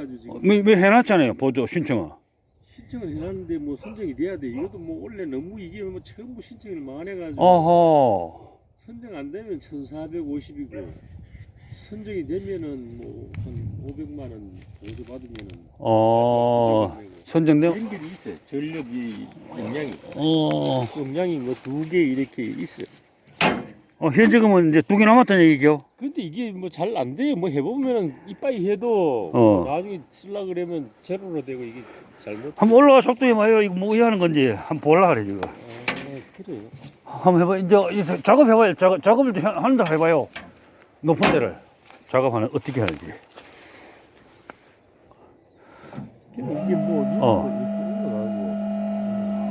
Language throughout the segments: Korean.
해가지고 지금. 뭐, 뭐 해놨잖아요 보조 신청은 신청을 해놨는데 뭐 선정이 돼야 돼. 이것도 뭐 원래 너무 이게 뭐 전부 신청을 많아가지고. 어허. 선정 안 되면 1,450이고. 선정이 되면은 뭐 한 500만 원 보조 받으면은. 어 선정된 게 있어요. 전력이 용량이. 어, 용량이 뭐 두 개 이렇게 있어요. 어 현재금은 이제 두 개 남았다는 얘기죠 근데 이게 뭐 잘 안 돼요. 뭐 해보면은 이빠이 해도 어. 나중에 쓸라 그러면 제로로 되고 이게 잘못. 한번 올라가 속도에 봐요 이거 뭐 하는 건지 한번 볼라 그래 지금 아 그래요. 한번 해봐 이제 이제 작업해봐요 작업, 작업을 좀 한다 해봐요 높은 데를 작업하는 어떻게 하는지 근데 이게 뭐 어.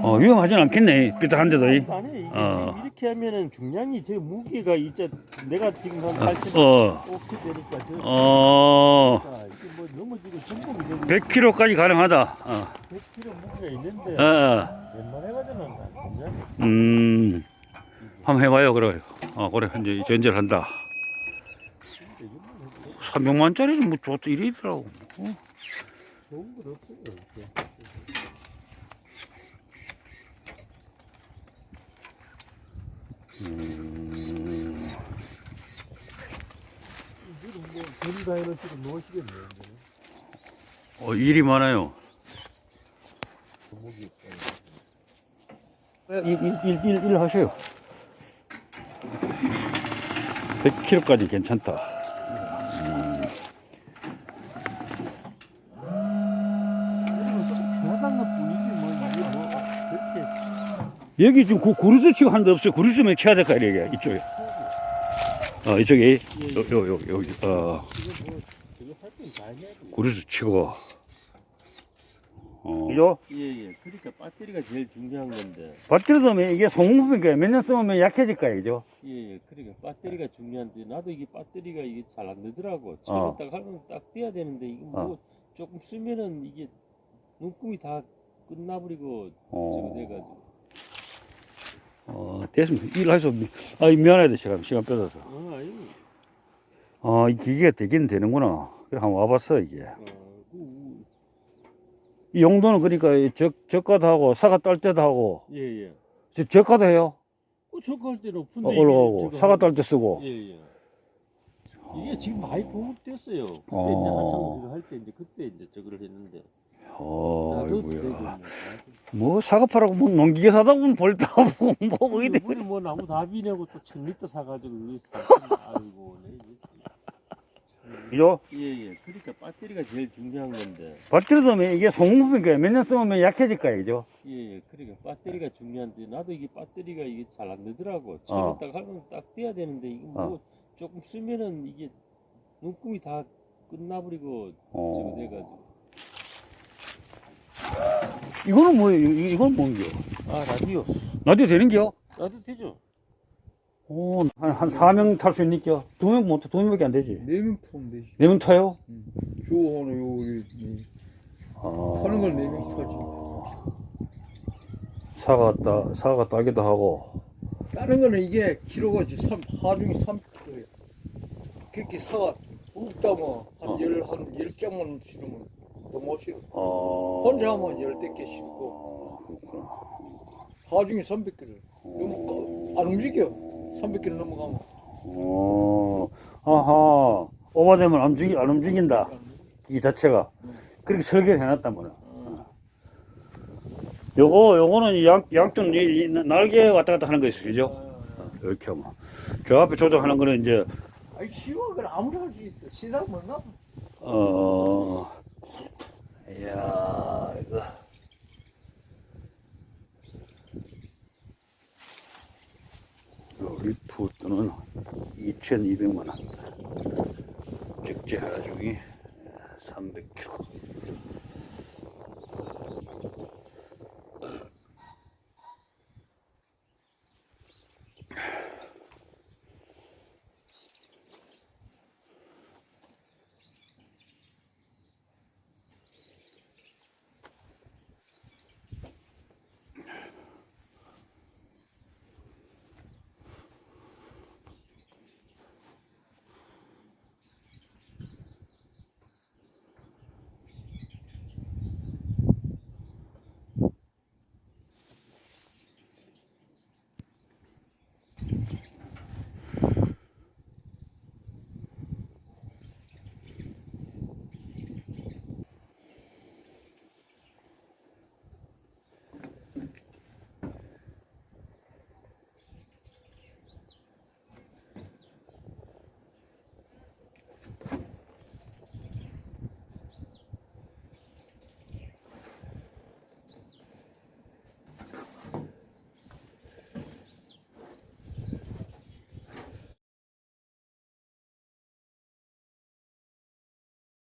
어 위험하진 않겠네 삐딱한데도 이. 아니 이게 어. 이렇게 하면은 중량이 제 무게가 이제 내가 지금 한 8천 어, 5kg 되니까 저 어, 아, 이게 뭐 넘어지고 전복이 되고 100kg까지 가능하다. 어, 100kg 무게가 있는데 어, 웬만해 가지고는 중량이 음, 한번 해봐요, 그래. 어, 그래, 이제 전제를 한다. 300만짜리는 뭐 좋다, 이러더라고. 어. 좋은 건 없어요. 이렇게. 음. 어, 일이 많아요. 일, 일, 일, 일, 일 하셔요. 100kg까지 괜찮다. 여기 지금 구, 구리수 치고 하는 데 없어요. 구리수면 쳐야 될까, 이게, 이쪽에. 어, 이쪽에, 요, 요, 요, 여기, 어, 뭐. 구리수 치고. 어, 그죠? 예 예. 그러니까 배터리가 제일 중요한 건데. 배터리도 뭐 이게 소모품이니까 몇 년 쓰면 약해질까요, 그죠? 예 예. 그러니까 배터리가 중요한데 나도 이게 배터리가 이게 잘 안 되더라고. 어. 처음 딱 하면 딱 떼야 되는데 이거 뭐 조금 쓰면은 이게 눈금이 다 끝나버리고 어. 저거 돼가지고. 어, 됐습니다. 일해서, 아, 미안하다, 시간, 시간 뺏어서. 아 아니. 어, 이 기계가 되긴 되는구나. 그래, 한번 와봤어, 이게. 어, 그, 이 용도는 그러니까 적, 적가도 하고, 사과 딸 때도 하고, 예 예. 저, 적가도 해요. 그 저거 할 때는 어, 올라가고, 사과 딸 때 쓰고. 예 예. 이게 지금 많이 보급됐어요. 그때 어. 이제 한창 그거 할때 이제 그때 이제 저거를 했는데. 어, 아이고야. 되고 뭐, 사과파라고 뭐, 농기계 사다 보면 볼다 보고, 뭐, 어디 우리 뭐 나무 다 비 내고 또 1000리터 사가지고 여기 사. 아이고, 네. 그죠? 예예. 그러니까 배터리가 제일 중요한 건데. 배터리도 뭐 이게 소모품이니까 몇 년 쓰면 약해질까요, 그죠? 예예. 그러니까 배터리가 중요한데 나도 이게 배터리가 이게 잘 안 되더라고. 어. 처음 딱 하면 딱 떼야 되는데 이거 뭐 어. 조금 쓰면은 이게 눈금이 다 끝나버리고 어. 저거 돼가지고. 이거는 뭐예요? 이- 이건 뭔겨? 아 라디오. 나도 되는겨? 나도 되죠. 오, 한, 한 4명 탈 수 있니까? 두명 못, 타, 두 명밖에 안 되지. 네명 타면 되지. 네명 타요? 쇼하는 요, 이, 이, 아. 타는 걸네명 타지. 사과 따, 사과 따기도 하고. 다른 거는 이게 키로가 지 삼, 하중이 3kg야. 그렇게 사가 욱다면 한 어. 열, 한열 장만 실으면 너무 싫어. 어. 혼자 하면 열댓 개 심고, 어, 그렇구나. 하중이 300kg. 너무 안 움직여. 300kg 넘어가면. 어, 아하. 오버되면 안 움직이, 안 움직인다. 이 자체가. 그렇게 설계를 해놨단 말이야. 어. 요거, 요거는 양, 양쪽 이- 이 날개 왔다 갔다 하는 거 있어, 그죠? 아, 이렇게 하면. 저 앞에 조정하는 거는 이제, 아니, 쉬워. 그래. 아무나 할수 있어. 시사 몰라? 어, 이야, 이거. 요 리프트는 2,200만 원. 적재 하중이 300kg.